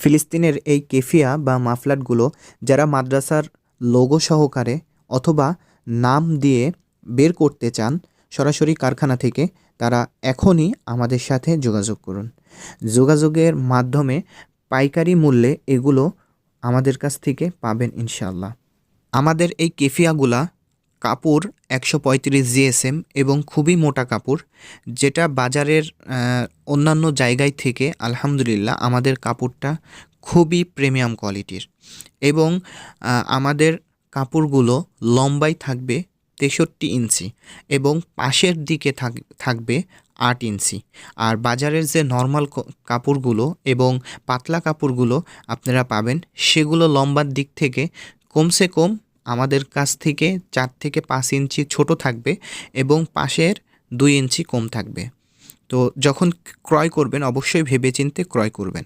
ফিলিস্তিনের এই কেফিয়া বা মাফলাটগুলো যারা মাদ্রাসার লোগো সহকারে অথবা নাম দিয়ে বের করতে চান, সরাসরি কারখানা থেকে, তারা এখনই আমাদের সাথে যোগাযোগ করুন। যোগাযোগের মাধ্যমে পাইকারি মূল্যে এগুলো আমাদের কাছ থেকে পাবেন ইনশাল্লাহ আমাদের এই কেফিয়াগুলা কাপড় একশো পঁয়ত্রিশ জিএসএম এবং খুবই মোটা কাপড়, যেটা বাজারের অন্যান্য জায়গায় থেকে আলহামদুলিল্লাহ আমাদের কাপড়টা খুবই প্রিমিয়াম কোয়ালিটির এবং আমাদের কাপড়গুলো লম্বাই থাকবে তেষট্টি ইঞ্চি এবং পাশের দিকে থাক- থাকবে আট ইঞ্চি। আর বাজারের যে নর্মাল কাপড়গুলো এবং পাতলা কাপড়গুলো আপনারা পাবেন, সেগুলো লম্বার দিক থেকে কমসে কম আমাদের কাছ থেকে চার থেকে পাঁচ ইঞ্চি ছোট থাকবে এবং পাশের দুই ইঞ্চি কম থাকবে। তো যখন ক্রয় করবেন, অবশ্যই ভেবেচিন্তে ক্রয় করবেন।